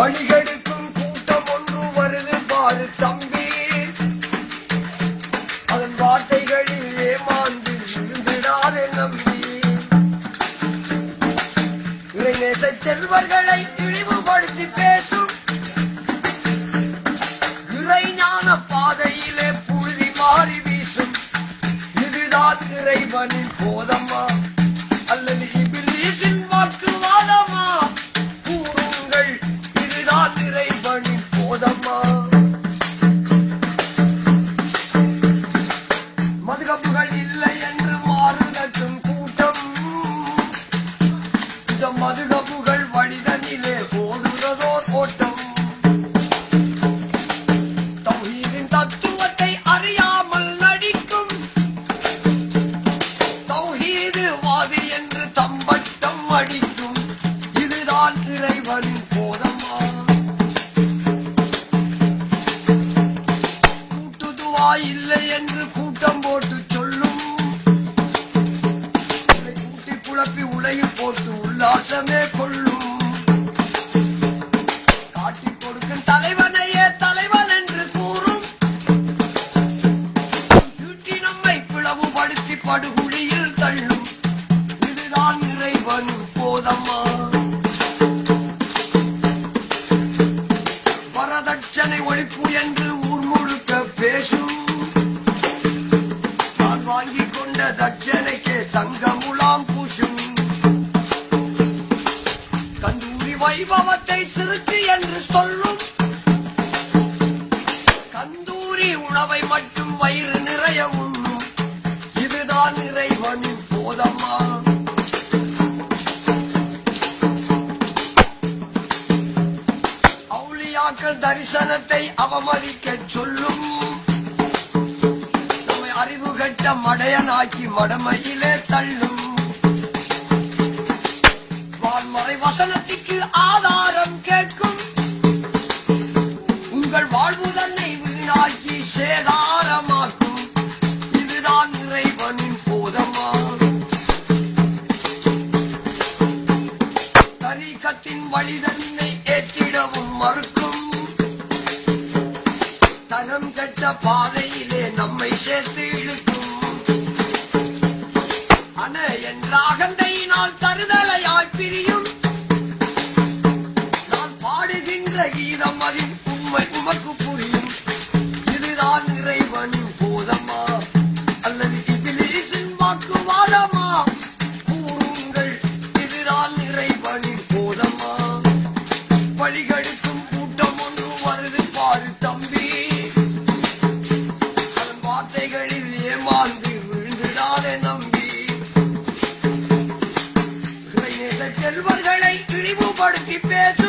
வழிகெடுக்கும் கூட்டம் ஒன்று வருது பாரு தம்பி. அதன் வார்த்தைகளில் ஏமாந்து விழுந்திடாதே நம்பி. இறைநேச செல்வர்களை இழிவுபடுத்தி பேசும். இறைஞான பாதையிலே புழுதி மாறி வீசும். இதுதான் இறைவனின் போதம்மா. கூட்டம் போட்டு சொல்லும். கூட்டி குழப்பி உலையில் போட்டு உல்லாசமே கொள்ளும். காட்டி கொடுக்கும் தலைவனையே தலைவன் என்று கூறும். தீட்டி நம்மை பிளவுபடுத்தி படுகுழியில் தள்ளும். இதுதான் இறைவன் போதம்மா. வைபவத்தை சிறுக்கு என்று சொல்லும். கந்தூரி உணவை மட்டும் வயிறு நிறைய உண்ணும். இதுதான் இறைவனின் போதம்மா. அவுளியாக்கள் தரிசனத்தை அவமதிக்க சொல்லும். நம்மை அறிவு கட்ட மடையனாக்கி மடமையிலே தள்ளும். வான்மறை வசனத்திற்கு ஆதாரம் கேட்கும். உங்கள் வாழ்வு தன்னை வீணாக்கி சேதாரமாக்கும். இதுதான் இறைவனின் போதமா தரீக்கத்தின் வழி தன்னை ஏற்றிடவும் மறுக்கும். தரம் கட்ட பாதையிலே நம்மை சேர்த்து இழுக்கும். அன என்ற தருதலையா? உண்மை உமக்கு புரியும். இதுதான் இறைவனின் போதமா? அல்லது இபிலீசின் வாக்குவாதமா? கூறுங்கள் இதுதான் இறைவனின் போதமா? வழிகெடுக்கும் கூட்டம் ஒன்று வருது பாரு தம்பி. அதன் வார்த்தைகளில் ஏமாந்து விழுந்துடாதே நம்பி. செல்வர்களை இழிவுபடுத்தி பேச.